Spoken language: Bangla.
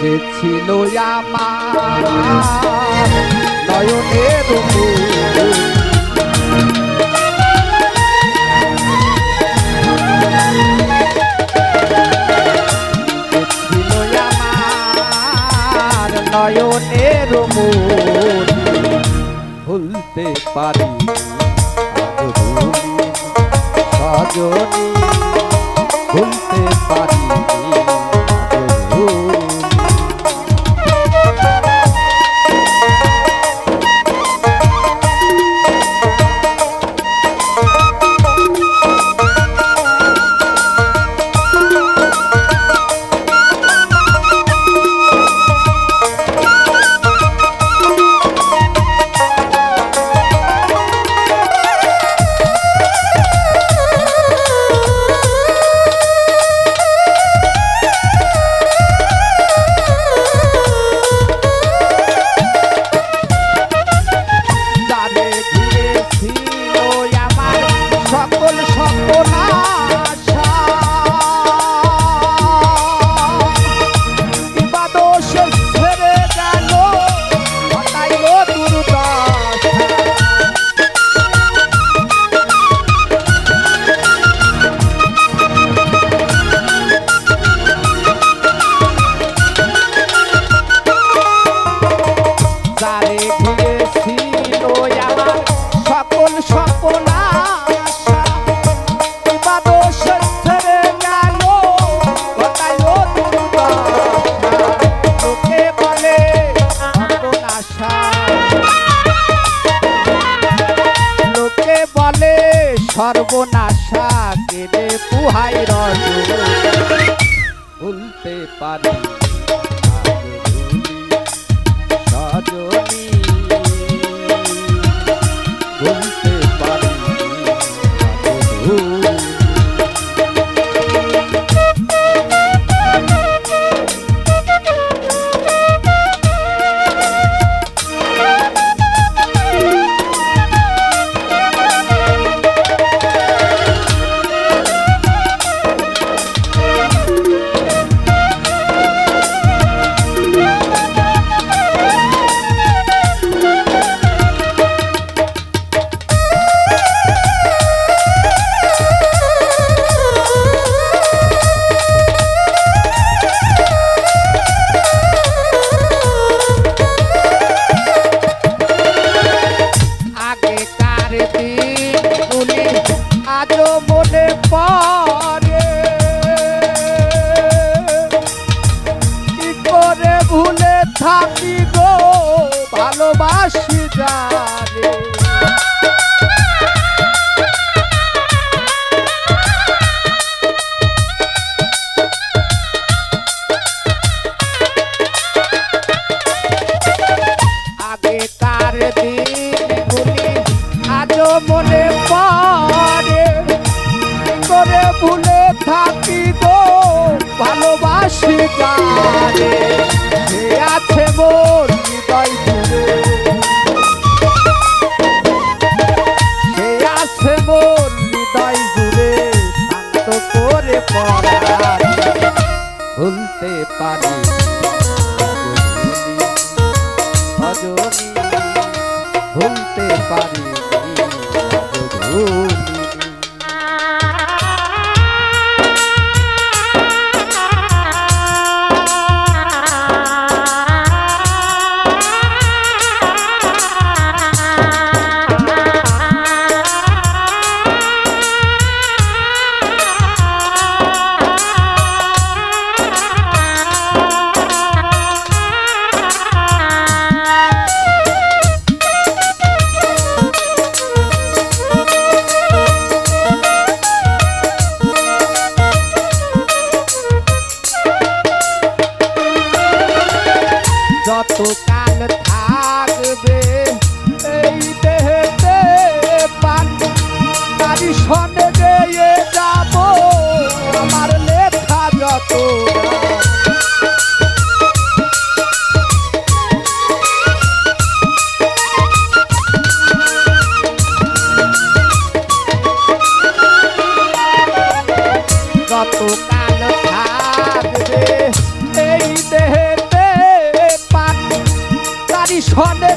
যে ছিল আমার নয়নের ছিল আমার নয়নের মূল ভুলতে পারি সজনী ভুলতে পারি হৃদে পুহাই রস। ভুলতে পারি সজনী। পরাণ ভুলতে পারি। ভুলতে পারি। পিছনে দিয়ে যাব আমার লেখা যত। এই দেহেতে পান তারি সনে